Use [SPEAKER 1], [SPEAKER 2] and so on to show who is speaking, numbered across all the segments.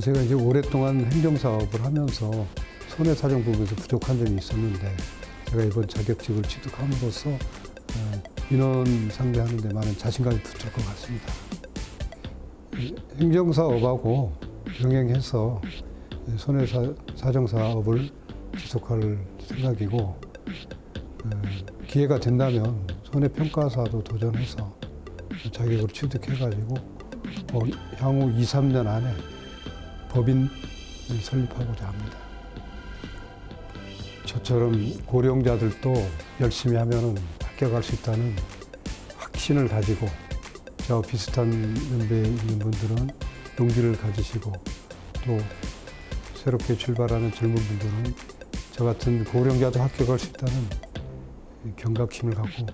[SPEAKER 1] 제가 이제 오랫동안 행정사업을 하면서 손해사정 부분에서 부족한 점이 있었는데 제가 이번 자격직을 취득함으로써 어, 인원 상대하는 데 많은 자신감이 붙을 것 같습니다. 이 행정사업하고 병행해서 손해사정사업을 지속할 생각이고 어, 기회가 된다면 손해평가사도 도전해서 자격을 취득해가지고 어, 향후 2, 3년 안에 법인을 설립하고자 합니다. 저처럼 고령자들도 열심히 하면 합격할 수 있다는 확신을 가지고 저와 비슷한 연배에 있는 분들은 용기를 가지시고 또 새롭게 출발하는 젊은 분들은 저 같은 고령자도 합격할 수 있다는 경각심을 갖고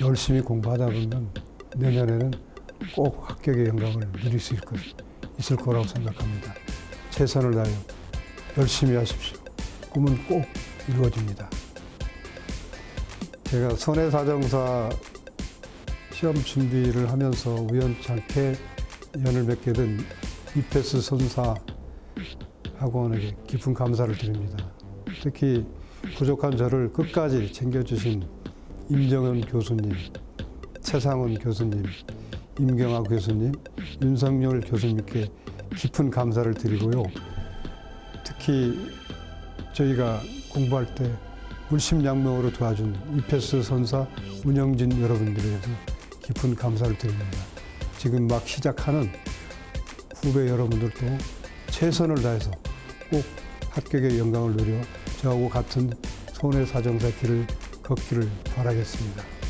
[SPEAKER 1] 열심히 공부하다 보면 내년에는 꼭 합격의 영광을 누릴 수 있을, 것, 있을 거라고 생각합니다. 최선을 다하여 열심히 하십시오. 꿈은 꼭 이루어집니다. 제가 손해사정사 시험 준비를 하면서 우연찮게 연을 맺게 된 이페스 손사 학원에게 깊은 감사를 드립니다. 특히 부족한 저를 끝까지 챙겨주신 임정은 교수님, 최상원 교수님, 임경아 교수님, 윤석열 교수님께 깊은 감사를 드리고요. 특히 저희가 공부할 때 물심양명으로 도와준 이페스 선사 운영진 여러분들에게도 깊은 감사를 드립니다. 지금 막 시작하는 후배 여러분들도 최선을 다해서 꼭 합격의 영광을 누려 저하고 같은 손해 사정사 길을 걷기를 바라겠습니다.